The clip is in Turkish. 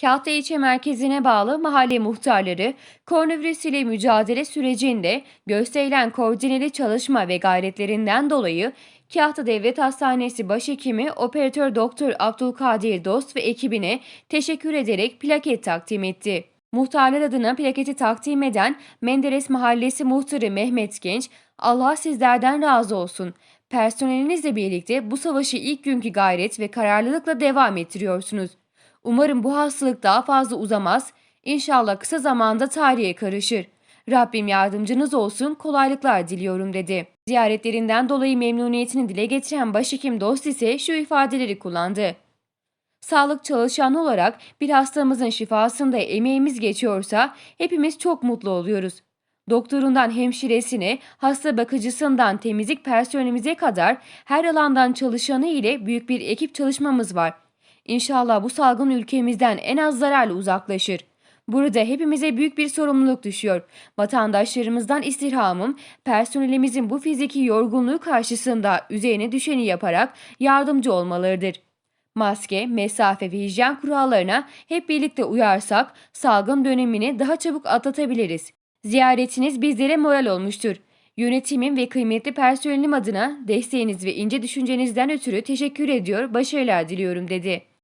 Kahta ilçe merkezine bağlı mahalle muhtarları koronavirüs ile mücadele sürecinde gösterilen koordineli çalışma ve gayretlerinden dolayı Kahta Devlet Hastanesi Başhekimi Operatör Doktor Abdülkadir Dost ve ekibine teşekkür ederek plaket takdim etti. Muhtarlar adına plaketi takdim eden Menderes Mahallesi Muhtarı Mehmet Genç, Allah sizlerden razı olsun. Personelinizle birlikte bu savaşı ilk günkü gayret ve kararlılıkla devam ettiriyorsunuz. Umarım bu hastalık daha fazla uzamaz. İnşallah kısa zamanda tarihe karışır. Rabbim yardımcınız olsun, kolaylıklar diliyorum dedi. Ziyaretlerinden dolayı memnuniyetini dile getiren başhekim dost ise şu ifadeleri kullandı. Sağlık çalışanı olarak bir hastamızın şifasında emeğimiz geçiyorsa hepimiz çok mutlu oluyoruz. Doktorundan hemşiresine, hasta bakıcısından temizlik personelimize kadar her alandan çalışanı ile büyük bir ekip çalışmamız var. İnşallah bu salgın ülkemizden en az zararla uzaklaşır. Burada hepimize büyük bir sorumluluk düşüyor. Vatandaşlarımızdan istirhamım, personelimizin bu fiziki yorgunluğu karşısında üzerine düşeni yaparak yardımcı olmalarıdır. Maske, mesafe ve hijyen kurallarına hep birlikte uyarsak salgın dönemini daha çabuk atlatabiliriz. Ziyaretiniz bizlere moral olmuştur. Yönetimin ve kıymetli personelim adına desteğiniz ve ince düşüncenizden ötürü teşekkür ediyor, başarılar diliyorum dedi.